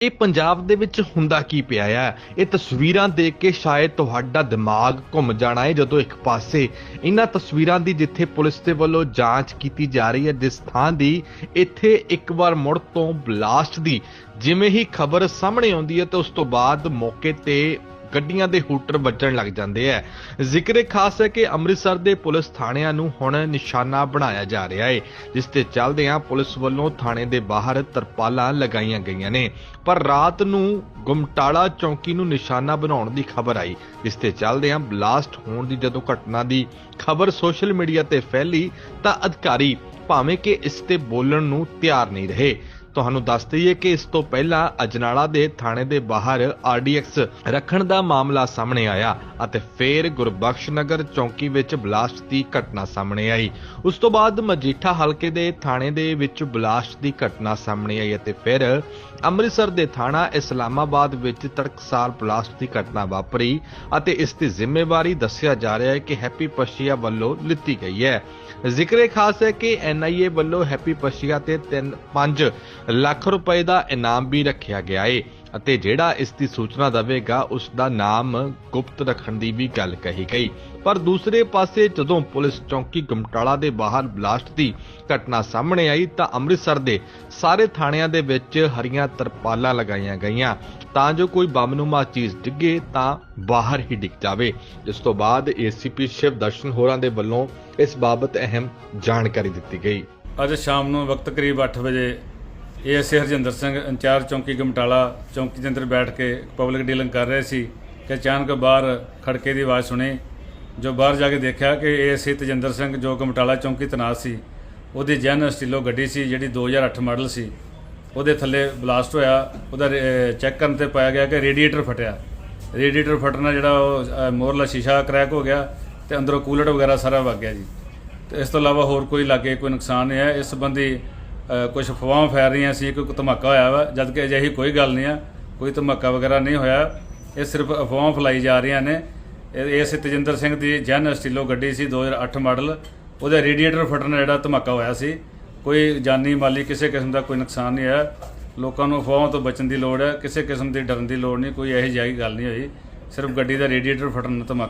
ਇਹ ਪੰਜਾਬ ਦੇ ਵਿੱਚ ਹੁੰਦਾ ਕੀ ਪਿਆ ਹੈ ਇਹ ਤਸਵੀਰਾਂ ਦੇਖ ਕੇ ਸ਼ਾਇਦ ਤੁਹਾਡਾ ਦਿਮਾਗ ਘੁੰਮ ਜਾਣਾ ਹੈ ਜਦੋਂ ਇੱਕ ਪਾਸੇ ਇਹਨਾਂ ਤਸਵੀਰਾਂ ਦੀ ਜਿੱਥੇ ਪੁਲਿਸ ਦੇ ਵੱਲੋਂ ਜਾਂਚ ਕੀਤੀ ਜਾ ਰਹੀ ਹੈ, ਜਿਸ ਥਾਂ ਦੀ ਇੱਥੇ ਇੱਕ ਵਾਰ ਮੁੜ ਤੋਂ ਬਲਾਸਟ ਦੀ ਜਿਵੇਂ ਹੀ ਖਬਰ ਸਾਹਮਣੇ ਆਉਂਦੀ ਹੈ ਤੇ ਉਸ ਤੋਂ ਬਾਅਦ ਮੌਕੇ ਤੇ ਗੱਡੀਆਂ ਦੇ ਹੂਟਰ ਵੱਜਣ ਲੱਗ ਜਾਂਦੇ ਹੈ ਜ਼ਿਕਰੇ ਖਾਸ ਹੈ ਕਿ ਅੰਮ੍ਰਿਤਸਰ ਦੇ ਪੁਲਿਸ ਥਾਣਿਆਂ ਨੂੰ ਹੁਣ ਨਿਸ਼ਾਨਾ ਬਣਾਇਆ ਜਾ ਰਿਹਾ ਹੈ ਜਿਸ ਤੇ ਚੱਲਦਿਆਂ ਪੁਲਿਸ ਵੱਲੋਂ ਥਾਣੇ ਦੇ ਬਾਹਰ ਤਰਪਾਲਾਂ ਲਗਾਈਆਂ ਗਈਆਂ ਨੇ। ਪਰ ਰਾਤ ਨੂੰ ਗੁਮਟਾਲਾ ਚੌਂਕੀ ਨੂੰ ਨਿਸ਼ਾਨਾ ਬਣਾਉਣ ਦੀ ਖਬਰ ਆਈ, ਜਿਸ ਤੇ ਚੱਲਦਿਆਂ ਬਲਾਸਟ ਹੋਣ ਦੀ ਜਦੋਂ ਘਟਨਾ ਦੀ ਖਬਰ ਸੋਸ਼ਲ ਮੀਡੀਆ ਤੇ ਫੈਲੀ, ਤਾਂ ਅਧਿਕਾਰੀ ਭਾਵੇਂ ਕਿ ਇਸ ਤੇ ਬੋਲਣ ਨੂੰ ਤਿਆਰ ਨਹੀਂ ਰਹੇ। ਤੁਹਾਨੂੰ ਦੱਸ ਦਈਏ ਕਿ ਇਸ ਤੋਂ ਪਹਿਲਾਂ ਅਜਨਾਲਾ ਦੇ ਥਾਣੇ ਦੇ ਬਾਹਰ ਆਰਡੀਐਕਸ ਰੱਖਣ ਦਾ ਮਾਮਲਾ ਸਾਹਮਣੇ ਆਇਆ। ਅਤੇ ਫੇਰ ਗੁਰਬਖਸ਼ ਨਗਰ ਚੌਂਕੀ ਵਿੱਚ ਬਲਾਸਟ ਦੀ ਘਟਨਾ ਸਾਹਮਣੇ ਆਈ। ਉਸ ਤੋਂ ਬਾਅਦ ਮਜੀਠਾ ਹਲਕੇ ਦੇ ਥਾਣੇ ਦੇ ਵਿੱਚ ਬਲਾਸਟ ਦੀ ਘਟਨਾ ਸਾਹਮਣੇ ਆਈ ਅਤੇ ਫਿਰ ਅੰਮ੍ਰਿਤਸਰ ਦੇ ਥਾਣਾ ਇਸਲਾਮਾਬਾਦ ਵਿੱਚ ਤੜਕਸਾਰ ਬਲਾਸਟ ਦੀ ਘਟਨਾ ਵਾਪਰੀ ਅਤੇ ਇਸ ਦੀ ਜ਼ਿੰਮੇਵਾਰੀ ਦੱਸਿਆ ਜਾ ਰਿਹਾ ਹੈ ਕਿ ਹੈਪੀ ਪਸ਼ੀਆ ਵੱਲੋਂ ਲਿੱਤੀ ਗਈ ਹੈ। ਜ਼ਿਕਰੇ ਖਾਸ ਹੈ ਕਿ ਐਨਆਈਏ ਵੱਲੋਂ ਹੈਪੀ ਪਸ਼ੀਆ ਤੇ 3-5 ਲੱਖ ਰੁਪਏ ਦਾ ਇਨਾਮ ਵੀ ਰੱਖਿਆ ਗਿਆ ਹੈ। ਅਤੇ ਜਿਹੜਾ ਇਸ ਦੀ ਸੂਚਨਾ ਦੇਵੇਗਾ ਉਸ ਦਾ ਨਾਮ ਗੁਪਤ ਰੱਖਣ ਦੀ ਵੀ ਗੱਲ ਕਹੀ ਗਈ। ਪਰ ਦੂਸਰੇ ਪਾਸੇ ਜਦੋਂ ਪੁਲਿਸ ਚੌਂਕੀ ਗਮਟਾਲਾ ਦੇ ਬਾਹਰ ਬਲਾਸਟ ਦੀ ਘਟਨਾ ਸਾਹਮਣੇ ਆਈ ਤਾਂ ਅੰਮ੍ਰਿਤਸਰ ਦੇ ਸਾਰੇ ਥਾਣਿਆਂ ਦੇ ਵਿੱਚ ਹਰੀਆਂ ਤਰਪਾਲਾਂ ਲਗਾਈਆਂ ਗਈਆਂ। ਤਾਂ ਜੋ ਕੋਈ ਬੰਮਨੁਮਾ ਚੀਜ਼ ਡਿੱਗੇ ਤਾਂ ਬਾਹਰ ਹੀ ਡਿੱਗ ਜਾਵੇ। ਜਿਸ ਤੋਂ ਬਾਅਦ ਏਸੀਪੀ ਸ਼ਿਵ ਦਰਸ਼ਨ ਹੋਰਾਂ ਦੇ ਵੱਲੋਂ ਇਸ ਬਾਬਤ ਅਹਿਮ ਜਾਣਕਾਰੀ ਦਿੱਤੀ ਗਈ। ਅੱਜ ਸ਼ਾਮ ਨੂੰ ਵਕਤ ਕਰੀਬ 8 ਵਜੇ ਏਐਸਏ ਹਰਜਿੰਦਰ ਸਿੰਘ ਇੰਚਾਰਜ ਚੌਂਕੀ ਗਮਟਾਲਾ, ਚੌਂਕੀ ਦੇ ਅੰਦਰ ਬੈਠ ਕੇ ਪਬਲਿਕ ਡੀਲਿੰਗ ਕਰ ਰਹੇ ਸੀ ਕਿ ਅਚਾਨਕ ਬਾਹਰ ਖੜਕੇ ਦੀ ਆਵਾਜ਼ ਸੁਣੀ, ਜੋ ਬਾਹਰ ਜਾ ਕੇ ਦੇਖਿਆ ਕਿ ਏਐਸਏ ਤਜਿੰਦਰ ਸਿੰਘ ਜੋ ਗਮਟਾਲਾ ਚੌਂਕੀ ਤਨਾਤ ਸੀ। ਉਹਦੀ ਜੈਨ ਸਟੀਲੋ ਗੱਡੀ ਸੀ, ਜਿਹੜੀ 2008 ਮਾਡਲ ਸੀ। ਉਹਦੇ ਥੱਲੇ ਬਲਾਸਟ ਹੋਇਆ, ਉਹਦਾ ਚੈੱਕ ਕਰਨ ਤੇ ਪਾਇਆ ਗਿਆ ਕਿ ਰੇਡੀਏਟਰ ਫਟਿਆ। ਰੇਡੀਏਟਰ ਫਟਣਾ ਜਿਹੜਾ ਉਹ ਮੋਰਲਾ ਸ਼ੀਸ਼ਾ ਕ੍ਰੈਕ ਹੋ ਗਿਆ ਤੇ ਅੰਦਰੋਂ ਕੂਲਰ ਵਗੈਰਾ ਸਾਰਾ ਵਗ ਗਿਆ ਜੀ। ਤੇ ਇਸ ਤੋਂ ਇਲਾਵਾ ਹੋਰ ਕੋਈ ਲਾਗੇ ਕੋਈ ਨੁਕਸਾਨ ਨਹੀਂ ਹੈ ਇਸ ਸੰਬੰਧੀ ਕੁਝ ਫਵਾਹਾਂ ਫੈਲ ਰਹੀਆਂ ਸੀ, ਕੋਈ ਧਮਾਕਾ ਹੋਇਆ ਵਾ ਜਦ ਕਿ ਅਜਿਹੀ ਕੋਈ ਗੱਲ ਨਹੀਂ ਆ, ਕੋਈ ਧਮਾਕਾ ਵਗੈਰਾ ਨਹੀਂ ਹੋਇਆ। ਇਹ ਸਿਰਫ ਅਫਵਾਹਾਂ ਫੈਲਾਈ ਜਾ ਰਹੀਆਂ ਨੇ। ਇਹ ਇਸ ਤਜਿੰਦਰ ਸਿੰਘ ਦੀ ਜਨ ਸਟੀਲੋ ਗੱਡੀ ਸੀ 2008 ਮਾਡਲ। ਉਹਦੇ ਰੇਡੀਏਟਰ ਫਟਣ ਨਾਲ ਜਿਹੜਾ ਧਮਾਕਾ ਹੋਇਆ ਸੀ। ਕੋਈ ਜਾਨੀ ਮਾਲੀ ਕਿਸੇ ਕਿਸਮ ਦਾ ਕੋਈ ਨੁਕਸਾਨ ਨਹੀਂ ਹੋਇਆ। ਲੋਕਾਂ ਨੂੰ ਅਫਵਾਹਾਂ ਤੋਂ ਬਚਣ ਦੀ ਲੋੜ ਹੈ। ਕਿਸੇ ਕਿਸਮ ਦੀ ਡਰਨ ਦੀ ਲੋੜ ਨਹੀਂ, ਕੋਈ ਇਹੋ ਜਿਹੀ ਗੱਲ ਨਹੀਂ ਹੋਈ। ਸਿਰਫ ਗੱਡੀ ਦਾ ਰੇਡੀਏਟਰ ਫਟਣ ਨਾਲ ਧਮਾਕਾ